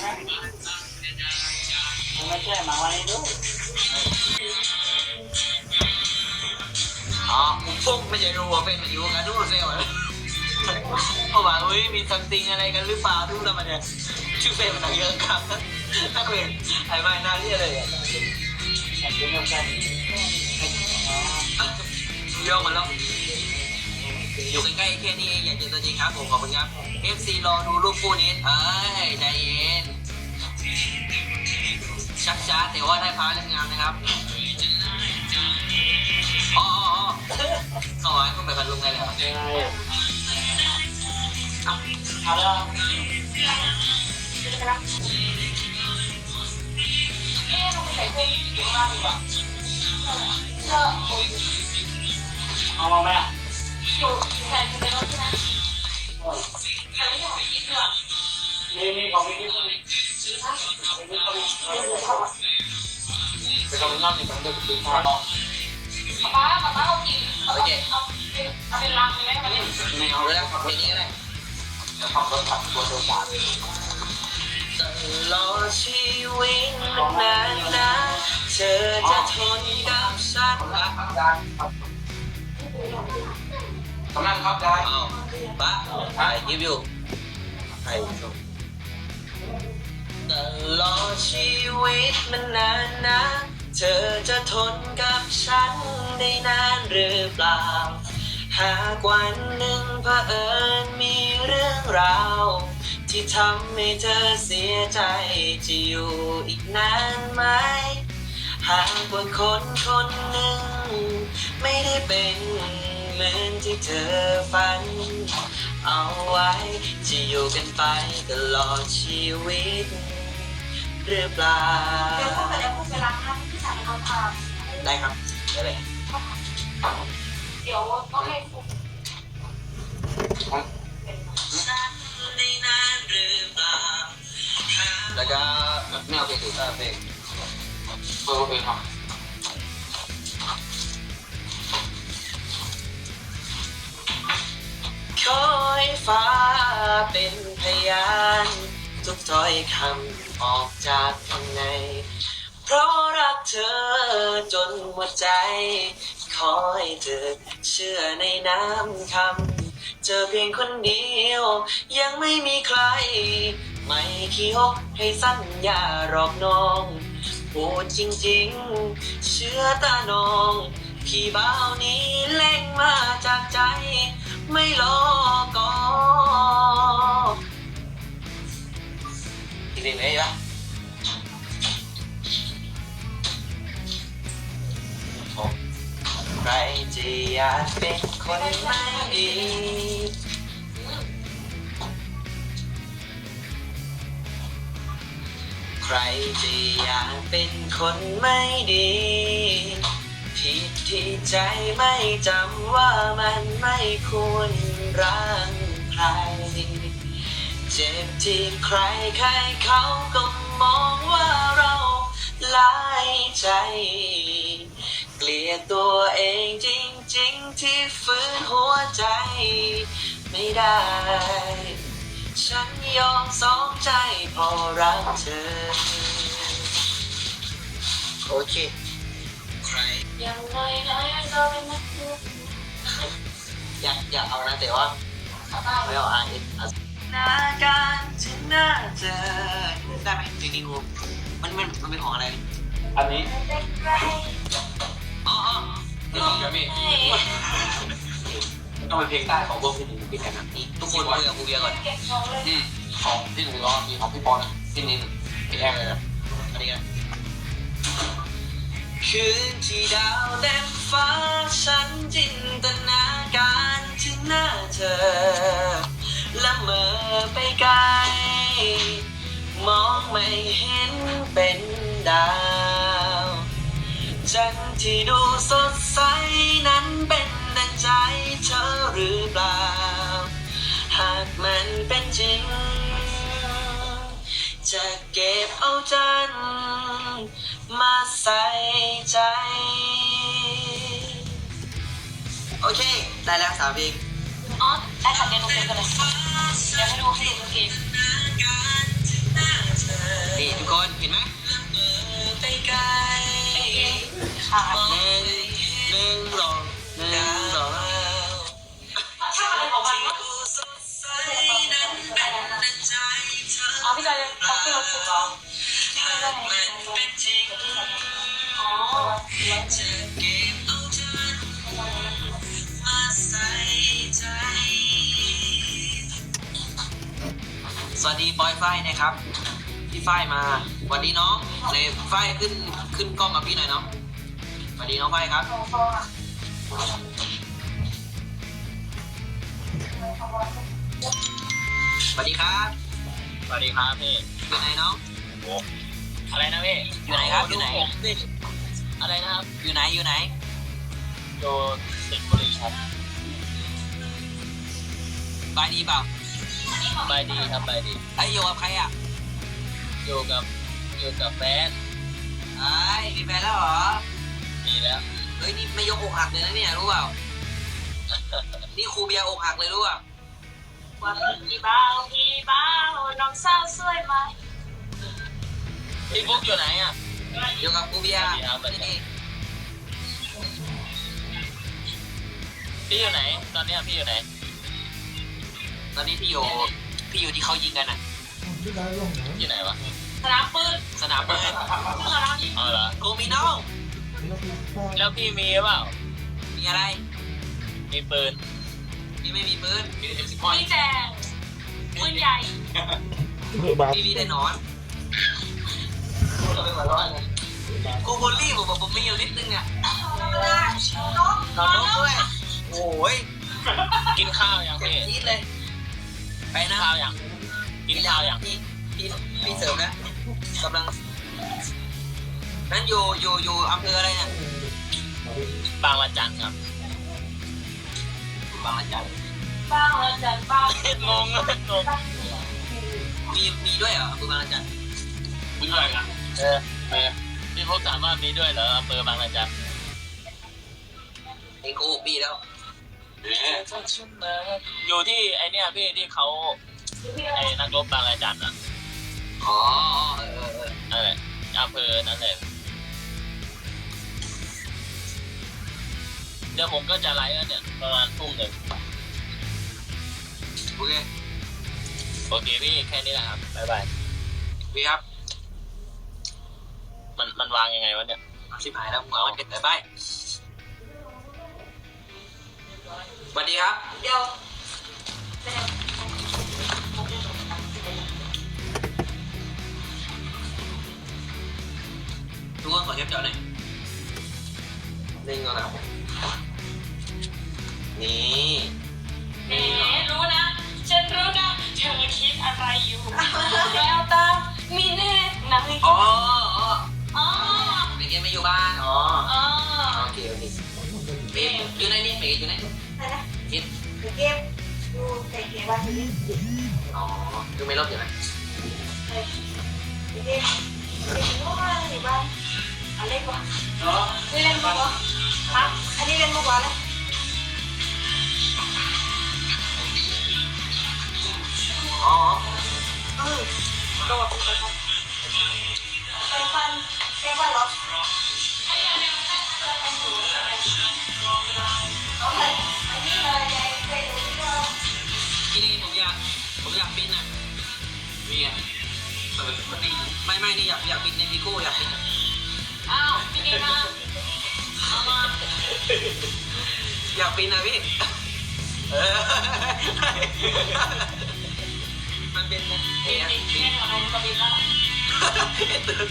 ไม่ใช่มาวันนี้ด้วยอ๋อพวกไม่ใช่รู้ว่าเป็นอายู่กันดูเซลล์เพราะว่าเฮ้ยมีซัมติงอะไรกันหรือเปล่าทุกท่านมันเนี่ยชื่อเฟรมมันเยอะครับนักเรียนไอ้ไม่น่าเรียกเลยอะอยากกินนมกันโยกมาแล้ว แค่นี้เองอยากเจอตัวจริงครับผมขอบคุณครับ FC รอดูรูปคู่นี้เอ้ยใจเย็นชักช้าแต่ว่าได้พาเล่นงานนะครับอ๋ออ๋อเอาไว้ก็ไปพันลุงได้เลยเหรอยังไงอะเอาแล้วเอ๊ะเราไปใส่เพลงอยู่ข้างล่างดีกว่าเออเอามาไหมอะ อยู่แทนในรถใช่ไหมแต่ไม่ใช่ของคิดด้วยนี่นี่ของพี่ที่นี่ไปทำงานในการเดินทางป้าป้าป้าเอากินเอาเป็นเอาเป็นรังเลยไหมไม่เอาเลยแล้วเพลงนี้ก็ได้ทำรถขับตัวโดยสารตลอดชีวิตมันานนะเธอจะทนกับฉัน กำลังครับได้เอาปะถ่ายคลิปอยู่ถ่ายชมตลอดชีวิตมันนานนะ เธอจะทนกับฉันได้นานหรือเปล่า หากวันหนึ่งเผอิญมีเรื่องราว ที่ทำให้เธอเสียใจจะอยู่อีกนานไหม หากว่าคนคนหนึ่งไม่ได้เป็น มือนที่เธอฝัน เอาไว้จะอยู่กันไปตลอดชีวิต หรือเปล่าเดี๋ยวพูดไปแล้วพูดไปรักนะพี่สาวเขาทได้ครับได้เลยำเดี๋ยวต้องให้ฟุกฉันได้นานหรือเปล่าแล้วก็ไม่เอาไปถือเออเพลงเออเองครับ ขอให้ฟ้าเป็นพยาน ทุกถ้อยคำออกจากข้างใน เพราะรักเธอจนหมดใจ ขอให้เธอเชื่อในน้ำคำ เจอเพียงคนเดียว ยังไม่มีใคร ไม่ขี้หกให้สัญญาหรอกน้องพูดจริงๆ เชื่อตาน้อง พี่บ่าวนี้เล่งมาจากใจ ไม่รอกอจริงๆไหมวะใครจะอยากเป็นคนไม่ดีใครจะอยากเป็นคนไม่ดีผิด ที่ใจไม่จำว่ามันไม่ควรรักใคร เจ็บที่ใครใครเขาก็มองว่าเราลายใจ เกลียดตัวเองจริงๆที่ฝืนหัวใจไม่ได้ ฉันยอมสองใจพอรักเธอ โอเค ยังไงนะเราเป็นนักดูอยากอยากเอานะแต่ว่าไม่เอาอ่านอีกน้าการที่น่าเจอได้ไหมจริงๆกูมันมันมันเป็นของอะไรอันนี้อ๋ออ๋อนี่ของแกมี่ต้องเป็นเพลงใต้ของพวกพี่หนึ่งพี่แอนนะทุกคนคุยกับครูเบียร์ก่อนของพี่หนึ่งก็มีของพี่ปอนพี่นินพี่แอมอันนี้กัน คืนที่ดาวเต็มฟ้าฉันจินตนาการถึงหน้าเธอละเมอไปไกล มองไม่เห็นเป็นดาว จันทร์ที่ดูสดใสนั้นเป็นดังใจเธอหรือเปล่า หากมันเป็นจริง จะเก็บเอาจันทร์ มาใส่ใจ โอเค ได้แล้วสาวพิงอ๋อได้ค่ะเรียนรู้เพลงกันเลยเดี๋ยวให้ดูให้ดูเพลงนี่ทุกคนเห็นไหมค่ะ อยฝ้ายนะครับ พี่ฝ้ายมาสวัสดีน้องในฝ้ายขึ้นขึ้นกล้องกับพี่หน่อยน้องสวัสดีน้องฝ้ายครับ สวัสดีครับสวัสดีครับพี่อยู่ไหนน้องอะไรนะพี่อยู่ไหนครับอยู่ไหนผมสิอะไรนะครับอยู่ไหนอยู่ไหนโยสิงห์บุรีครับ บายดีเปล่า ไปดีครับไปดีไอ้ยอยู่กับใครอะ อยู่กับอยู่กับแฟนไอ้ยมีแฟนแล้วเหรอ มีแล้ว เฮ้ยนี่ไม่ยกอกหักเลยนะเนี่ยรู้เปล่า นี่ครูเบียร์อกหักเลยรู้เปล่าว่าพี่บ้าวพี่บ้าวน้องสาวสวยไหมพี่บุ๊กอยู่ไหนอะอยู่กับครูเบียร์สวัสดีครับสวัสดีครับนี่พี่อยู่ไหน ตอนเนี้ยพี่อยู่ไหน ตอนนี้พี่อยู่พี่อยู่ที่เขายิงกันอะอยู่ไหนวะสนามปืนสนามปืนเมื่อเรายิงอ๋อเหรอโกมีน้องแล้วพี่มีเปล่ามีอะไร มีปืนพี่ไม่มีปืนมีเอ็มสิบพี่แจงปืนใหญ่พี่มีแต่หนอนกูบูลลี่ผมบอกผมมีอยู่นิดนึงอะหนอนนกด้วยโอ้ยกินข้าวยังเจ็บพี่จี๊ดเลย ไปกินนะข้าวยังกินข้าวยังพี่พี่พี่เสริมนะกำลัง นั้นอยู่อยู่อยู่อำเภออะไรเนี่ยบางวันจันทร์ครับ บางระจันบ้างแล้วจันบ้างงงงงมีมีด้วยเหรออำเภอบางระจันมีด้วยกันเออเออพี่พบถามว่ามีด้วยเหรออำเภอบางระจันเองโกหกปีแล้ว อยู่ที่ไอเนี้ยพี่ที่เขาไอ้นักรบบางระจันอะอ๋อเออเออเออนั่นแหละอำเภอนั่นแหละเดี๋ยวผมก็จะไลฟ์แล้วเนี่ยประมาณทุ่มหนึ่งโอเคโอเคพี่แค่นี้แหละครับบ๊ายบายพี่ครับ มันมันวางยังไงวะเนี่ยชิบหายแล้วมึงเอามาเก็บไปไป สวัสดีครับ เดี๋ยวทุกคนขอเก็บเจาะหน่อยนิ่งก่อนนะครับนี่แหมรู้นะ ฉันรู้นะ เธอคิดอะไรอยู่แววตา มีแน่ไหนอ๋ออ๋ออ๋อเมย์ไม่อยู่บ้าน อ๋อ อ๋อ โอเคโอเคเมย์อยู่ไหนนี่เมย์อยู่ไหนคิด เก็บดูใส่เก็บไว้ให้ดีอ๋อคือไม่รบอยู่ไหนเก็บเก็บลูกมาในบ้านอันเล็กกว่านี่เล่นมุกเหรอครับอันนี้เล่นมุกเหรอเลยอ๋อเออโดดไปครับไปฟันไปฟันหรอ มีอะไม่ไม่นี่อยากอยากบินในมิโก้อยากบินอะอ้าวพี่ดีมาเอามาอยากบินนะพี่เออมันเป็นไงพี่เนี่ยดีพี่ทำอะไรก็บินแล้วตื่น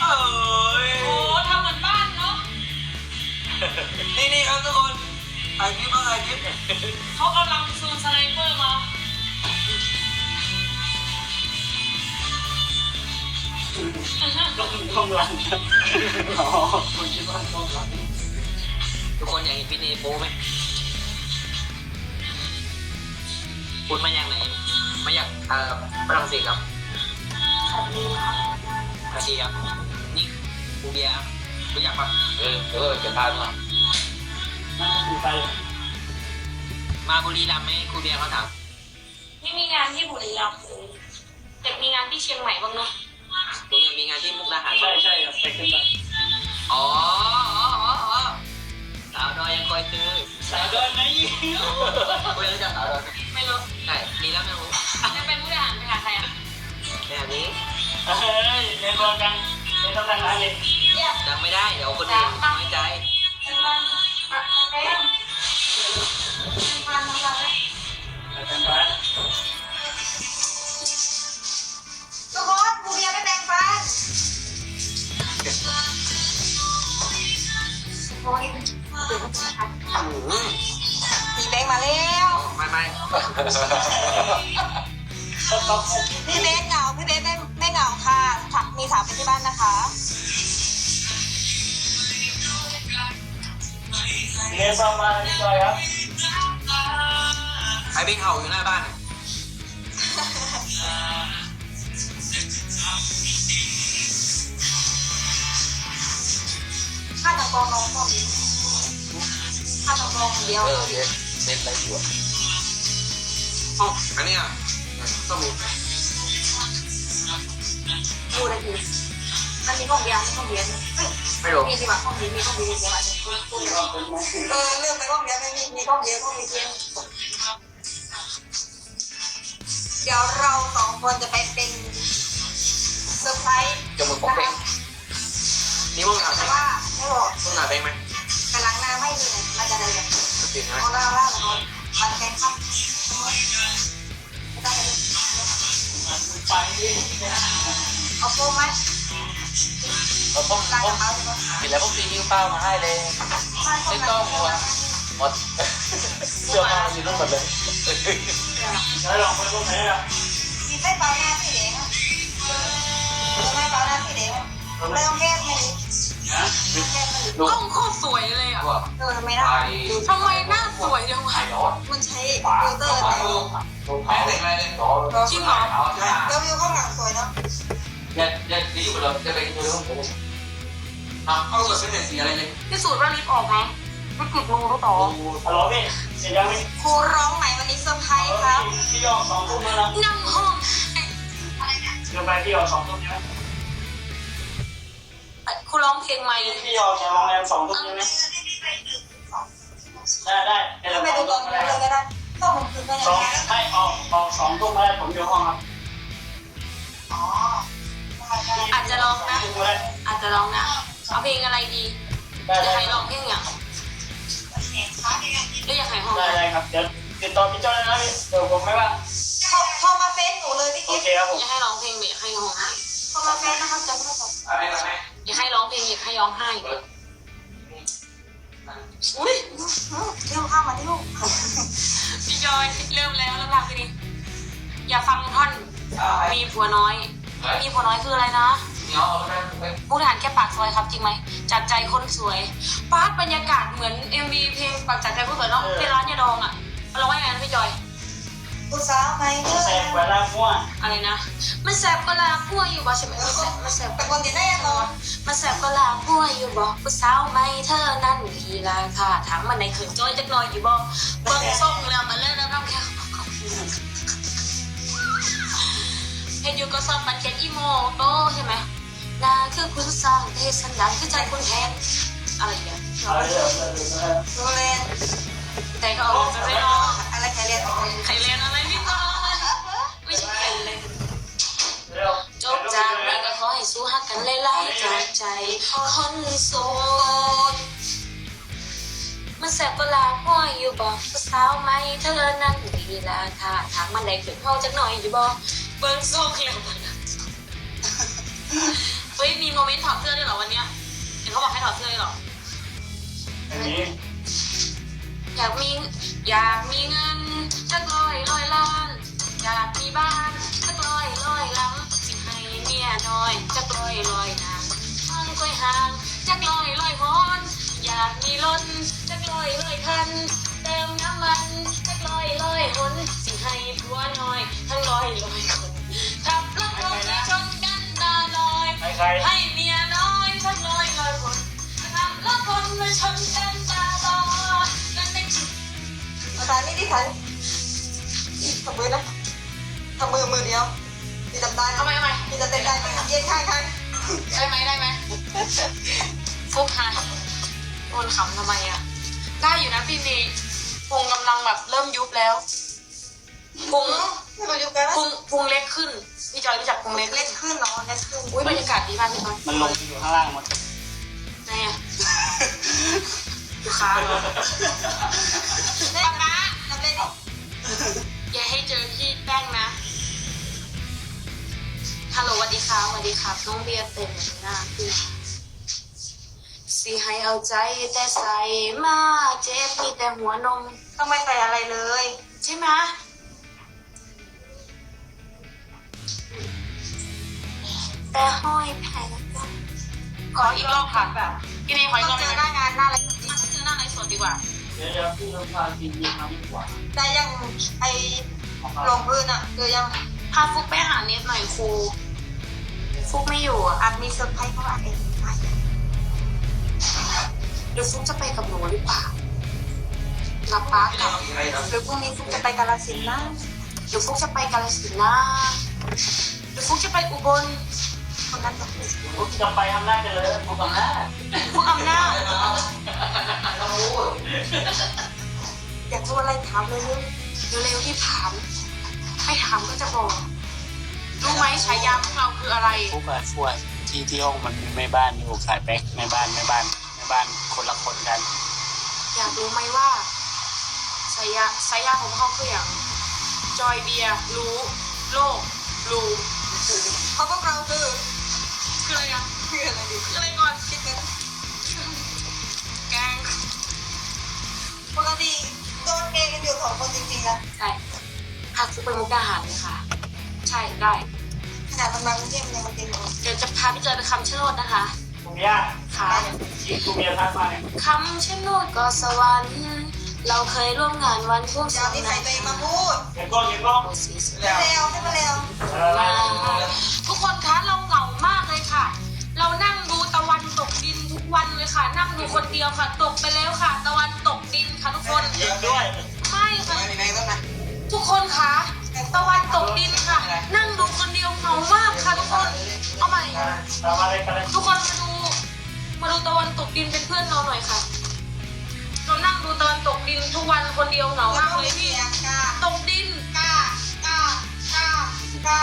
โอ้ยโอ้ทำเหมือนบ้านเนาะนี่นี่ครับทุกคนถ่ายคลิปมาถ่ายคลิปเขากำลังซูมสไนเปอร์มา ทุกคนอยากเห็นพี่เนโป้ไหมคุณมาอย่างไหนมาจากเอ่อฝรั่งเศสครับรัสเซียครับนี่บูเบียครับรู้จักปะเออเออจะพามามาบุรีรัมย์ไหมครูเบียร์เขาถามนี่มีงานที่บุรีรัมย์แต่มีงานที่เชียงใหม่บ้างเนาะผ มยังมีงานที่มุกดาหารใช่ใช่ครับไปขึ้นมาอ๋ออ๋ออ๋ออ๋อสาวดอยยังคอยซื้อสาวเดินไหมคุณรู้จักสาวดอยไหมไม่รู้ใช่มีแล้วไม่รู้จะไปมุกดาหารไปหาใครอะแบบนี้เฮ้ยเรียนรวมกันไม่ต้องดังนั้นเลยเนี่ยจำไม่ได้เดี๋ยวคนอื่นน้อยใจเป็นบ้านอะเล่นเป็นบ้านทำอะไรเป็นบ้าน ราะว่าเดี๋ยวมันจะชัดอืมมีแบงค์มาแล้วไม่ไม่พี่เบสเหงาพี่เบสไม่ไม่เหงาค่ะค่ะมีสาวเป็นที่บ้านนะคะเรียนซ้อมมาพี่จอยครับไอ้เบ้งเห่าอยู่หน้าบ้าน ค่าตะกองน้องบอกดีค่าตะกองเดียวเออเด็ดเด็ดอะไรอยู่อะอ๋ออันเนี้ยต้องมีดูเลยดีมันมีห้องเบียร์มีห้องเบียร์เฮ้ยไม่รู้มีสิว่าห้องเบียร์มีห้องเบียร์มีอะไรเออเรื่องไปห้องเบียร์ไม่มีมีห้องเบียร์ห้องเบียร์เดี๋ยวเราสองคนจะไปเป็นเซอร์ไพรส์จมูกของนะเบ้คะง นี่มึงหาแต่เบ้งว่าไม่บอกมึงหาเบ้งไหมกำลังหน้าไม่มีเลยมันจะอะไรอย่างสติใช่ไหมเอาล่าล่าแล้วมันเป็นครับไม่ได้เลยไปนี่เอาโฟมไหมเราต้มลายต้กมระเป๋าใช่ไหมกินแล้วพวกซีอิ๊วเปล่ามาให้เลยไม่ต้องหัวหมดเสื้อผ้ามีรูปหมดเลยแล้วลองไปพวกไหนอะมีไส้เปล่าหน้าสีแดงอะไม่เปล่าหน้าสีแดงไม่ต้องแก้ไม่มีแก้ไม่มีดู กล้องโคตรสวยเลยอะว่าเออไม่ได้ทำไมหน้าสวยจังวะมันใช้ฟิลเตอร์แม่แต่งอะไรเนี่ยจริงเหรอเดี๋ยววิวข้างหลังสวยเนาะเด็ดเด็ดดีกว่าเราจะไปดูห้องผมอะเข้ากับเส้นสีอะไรเลยพี่สูตรว่าลิฟต์ออกไหมไม่กดมือเขาต่อฮัลโหลพี่เสร็จยังพี่ครูร้องใหม่วันนี้เซอร์ไพรส์ครับพี่ยอสองทุ่มแล้วนะนั่งห้องเดี๋ยวไปพี่ยอสองทุ่มใช่ไหม ครูร้องเพลงใหม่พี่ยอจากโรงแรมสองทุ่มใช่ไหมได้ได้เดี๋ยวไม่เราดูตอนนี้เลยก็ได้ต้องลงทุนไปยัสองงไงให้ออกออกสองทุ่มแล้วผมอยู่ห้องครับอ๋ออาจจะร้องนะทุ่มแล้วอาจจะร้องนะ เอาเพลงอะไรดีได้จะได้ให้ร้องเพลงอย่างหรืออยากให้ห้องได้ได้ครับ เดี๋ยวติดต่อพี่จ้อยนะพี่เดี๋ยวผมไม่ว่าโทรมาเฟซหนูเลยพี่โอกิ๊ฟเคครับผมอยากให้ร้องเพลงหรืออยากให้ห้องไห้โทรมาเฟซนะครับจำไม่ได้อะไรอะไร อยากให้ร้องเพลงอยากให้ร้องไห้อุ้ยเรื่องข้ามมาที่ลูกพี่จอยเริ่มแล้วแล้วหลังไปดิอย่าฟังท่อนมีผัวน้อย มีผัวน้อยคืออะไรนะเดี๋ยวเอาไปไปมูทหารแค่ปากซอยครับจริงไหมจากใจคนสวยปาร์ตบรรยากาศเหมือน MV เพลงปากจากใจคนสวยเนาะเป็นร้านยาดองอะเราว่าอย่างนั้นพี่จอย ผู้สาวไหมเธอแสบเวลามั่วอะไรนะ มันแสบก็ลาพัวอยู่บ่ใช่ไหมมันแสบมันแสบเป็นคนที่ได้ยังนอนมันแสบก็ลาพัวอยู่บ่ผู้สาวไหมเธอนั่นทีราคาถามมันในเขินจ้อยจักหน่อยอยู่บ่เบิ่งส่งแล้วมันเล่นแล้วน้ำแค่เห็นอยู่ก็สอบมันเขียนอีโมโตใช่ไหมนาคือคุณสร้างเทสันดานคือใจคุณแทนอะไรอย่างเงี้ยอะไรเดี๋ยวเดี๋ยวเดี๋ยโรงเรียนแต่ก็เอาไปไม่รออะไรแค่เรียนใครเรียนอะไร อให้สู้ฮักกันไล่ๆจากใจคนโสดมันแสบกลาพ่ออยู่บอกผู้สาวไหมเธอนั้นดีราคาถามมันได้ขึ้นเท่าจักหน่อยอยู่บอกเบิ้งโซ่เขียวเฮ้ยมีโมเมนต์ถอดเสื้อด้วยเหรอวันเนี้ยเห็นเขาบอกให้ถอดเสื้อด้วยเหรออันนี้อยากมีอยากมีเงินจักร้อยร้อยล้าน อยากมีบ้านจักร้อยร้อยหลังสิให้เมี ยน้อยจักร้อยร้อยนางห้องค่อยห่างจักร้อยร้อยหอน อยากมีรถจักร้อยร้อยคันเติมน้ำมันจักร้อยร้อยหนสิให้ผัวน้อยทั้งร้อยร้อยคนขับรถลงไปชนกันตาลอยใครใครให้เมียน้อยทั้งร้อยร้อยคนขับรถคนมาชนกันตาลอยนั่นเป็นชีวิตภาษานี่ที่ฉันทำมือนะทำมือมือเดียว มีดำได้เอาไหมเอาไหมมีแต่เต้นได้เย็นข้างข้างได้ไหมได้ไหมฟุกฮะโดนขำทำไมอะ ได้อยู่นะพี่มีพุงกำลังแบบเริ่มยุบแล้วพุงไม่มาอยู่กันพุงพุงเล็กขึ้นพี่จอยรู้จักพุงเล็กเล่นขึ้นเนาะเล่นขึ้นอุ้ยบรรยากาศดีมากพี่จอยมันลงอยู่ข้างล่างหมดไหนอะลูกค้าเหรอเล่นนะทำเล่นดิอย่าให้เจอพี่แป้งนะ ฮัลโหลสวัสดีครับสวัสดีครับน้องเบียร์เต็มหน้าพี่เซสิให้เอาใจแต่ใส่มาเจ็บมีแต่หัวนมต้องไม่ใส่อะไรเลย ใช่ไหมแต่ห้อยแพงก็ขออีกรอบค่ะแบบพี่เนยขออีกรต้ออบงเจได้อไหหมน้างานหน้าอะไรถ้าเจอหน้าไลฟ์สดดีกว่าเดี๋ยวพี่ลงพาทีมมาดีกว่าแต่ยังไอลงพื้นอะคือยังพาฟุกไปหาเน็ตหน่อยครู ฟุกไม่อยู่อะอาจมีเซอร์ไพรส์เพราะว่าเองไม่หรือฟุกจะไปกับหนูหรือเปล่ารับป้ากับหรือพรุ่งนี้ฟุกจะไปกาลสินธุ์นะหรือฟุกจะไปกาฬสินธุ์นะหรือฟุกจะไปอุบลคนนั้นบอกผมจะไปอำนาจกันเลยผมอำนาจฟุกอำนาจอยากรู้อะไรถามเลยเรื่องเร็วๆที่ถามให้ถามก็จะบอก รู้ไหมฉายาของเราคืออะไรฟุกอะช่วยที่ที่ห้องมันมีแม่บ้านอยู่ขายแป๊กแม่บ้านแม่บ้านแม่บ้านคนละคนกัน อยากรู้ไหมว่าฉายาฉายาของเขาคืออย่าง จอยเบียร์รู้ โลกรู้เพราะพวกเราคือคืออะไรอะคืออะไรดีคืออะไรก่อนคิดกันแกงปกติโดนเกย์กันอยู่สองคนจริงๆนะใช่พาฟุกไปมุกดาหารเลยค่ะใช่ได้ขนาดมันมากรุงเทพมันยังมาเต็มเลยเดี๋ยวจะพาไปเจอในคำชะโนดนะคะคุณย่าค่ะชีคุณเมียทักมาเนี่ยคำชะโนดก็สวรรค์เราเคยร่วมงานวันพวกจะเอานิสัยตัวเองมาพูดเก็บกล้องเก็บกล้องโอ้สีสวยเร็วให้มาเร็วทุกคนคะเราเหงามากเลยค่ะ เรานั่งดูตะวันตกดินทุกวันเลยค่ะ นั่งดูคนเดียวค่ะ ตกไปแล้วค่ะ ตะวันตกดินค่ะทุกคนยิงด้วยไม่ค่ะ เรามาเกันทุกคนมาดู มาดูตะวันตกดินเป็นเพื่อนเราหน่อยค่ะ เรานั่งดูตะวันตกดินทุกวันคนเดียวเหงามากเลยพี่ ตกดินก้าก้าก้าก้ป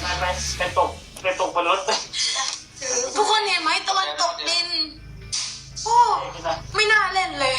ไปไปไปตกไปตกบนรถไปทุกคนเห็นไหมตะวันตกดิน โอ้ ไม่น่าเล่นเลย